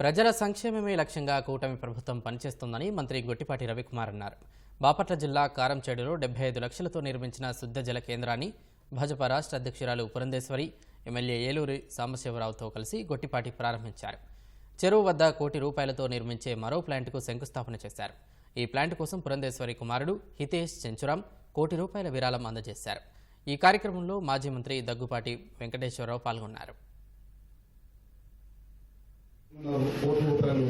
ప్రజల సంక్షేమమే లక్ష్యంగా కూటమి ప్రభుత్వం పనిచేస్తోందని మంత్రి గొట్టిపాటి రవికుమార్ అన్నారు. బాపట్ల జిల్లా కారంచేడులో డెబ్బై ఐదు లక్షలతో నిర్మించిన శుద్ధ జల కేంద్రాన్ని భాజపా రాష్ట్ర అధ్యక్షురాలు పురంధేశ్వరి ఎమ్మెల్యే ఏలూరి సాంబశివరావుతో కలిసి గొట్టిపాటి ప్రారంభించారు. చెరువు వద్ద కోటి రూపాయలతో నిర్మించే మరో ప్లాంట్కు శంకుస్థాపన చేశారు. ఈ ప్లాంట్ కోసం పురంధేశ్వరి కుమారుడు హితేష్ చెంచురాం కోటి రూపాయల విరాళం అందజేశారు. ఈ కార్యక్రమంలో మాజీ మంత్రి దగ్గుపాటి వెంకటేశ్వరరావు పాల్గొన్నారు. ఉన్నారు. కోట్ల రూపాయలు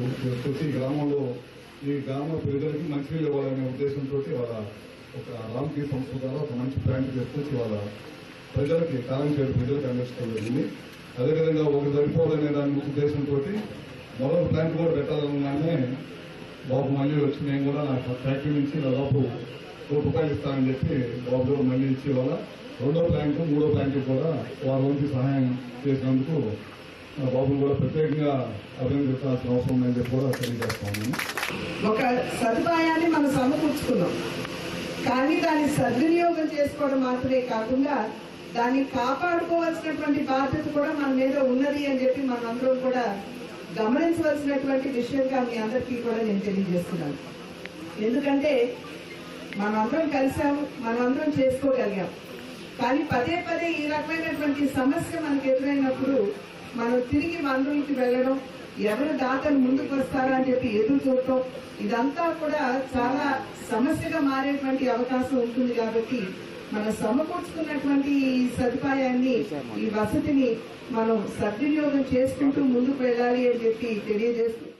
గ్రామంలో ఈ గ్రామ ప్రజలకి మంచినీళ్ళు ఇవ్వాలనే ఉద్దేశంతో వాళ్ళ ఒక రామ్కీ సంస్థ ద్వారా ఒక మంచి ప్లాంట్ చేసుకొచ్చి వాళ్ళ ప్రజలకి కాలం చేయడం ప్రజలకు అందించడం జరిగింది అదేవిధంగా ఒక సరిపోవాలనే దాని ఉద్దేశంతో మరో ప్లాంట్ కూడా పెట్టాలనగానే బాబు మళ్ళీ వచ్చి నేను కూడా నా ఫ్యాక్టరీ నుంచి దాదాపు కోటి రూపాయలు ఇస్తానని చెప్పి బాబు గారు మళ్ళీ ఇచ్చి వాళ్ళ రెండో ప్లాంట్ మూడో ప్లాంట్ కూడా వారి నుంచి సహాయం చేసినందుకు బాబుని కూడా ప్రత్యేకంగా అభినందించాల్సిన అవసరం ఉందని చెప్పి కూడా తెలియజేస్తా ఒక సదుపాయాన్ని మనం సమకూర్చుకున్నాం. కానీ దాన్ని సద్వినియోగం చేసుకోవడం మాత్రమే కాకుండా దాన్ని కాపాడుకోవాల్సినటువంటి బాధ్యత కూడా మన మీద ఉన్నది అని చెప్పి మనందరం కూడా గమనించవలసినటువంటి విషయంగా మీ అందరికీ కూడా నేను తెలియజేస్తున్నాను. ఎందుకంటే మనందరం కలిసాము మనందరం చేసుకోగలిగాం. కానీ పదే పదే ఈ రకమైనటువంటి సమస్య మనకు ఎదురైనప్పుడు తిరిగి వనరులకి వెళ్ళడం ఎవరు దాతలు ముందుకు వస్తారా అని చెప్పి ఎదురు చూడటం ఇదంతా కూడా చాలా సమస్యగా మారేటువంటి అవకాశం ఉంటుంది కాబట్టి మనం సమకూర్చుకున్నటువంటి ఈ సదుపాయాన్ని ఈ వసతిని మనం సద్వినియోగం చేసుకుంటూ ముందుకు వెళ్ళాలి అని చెప్పి తెలియజేస్తూ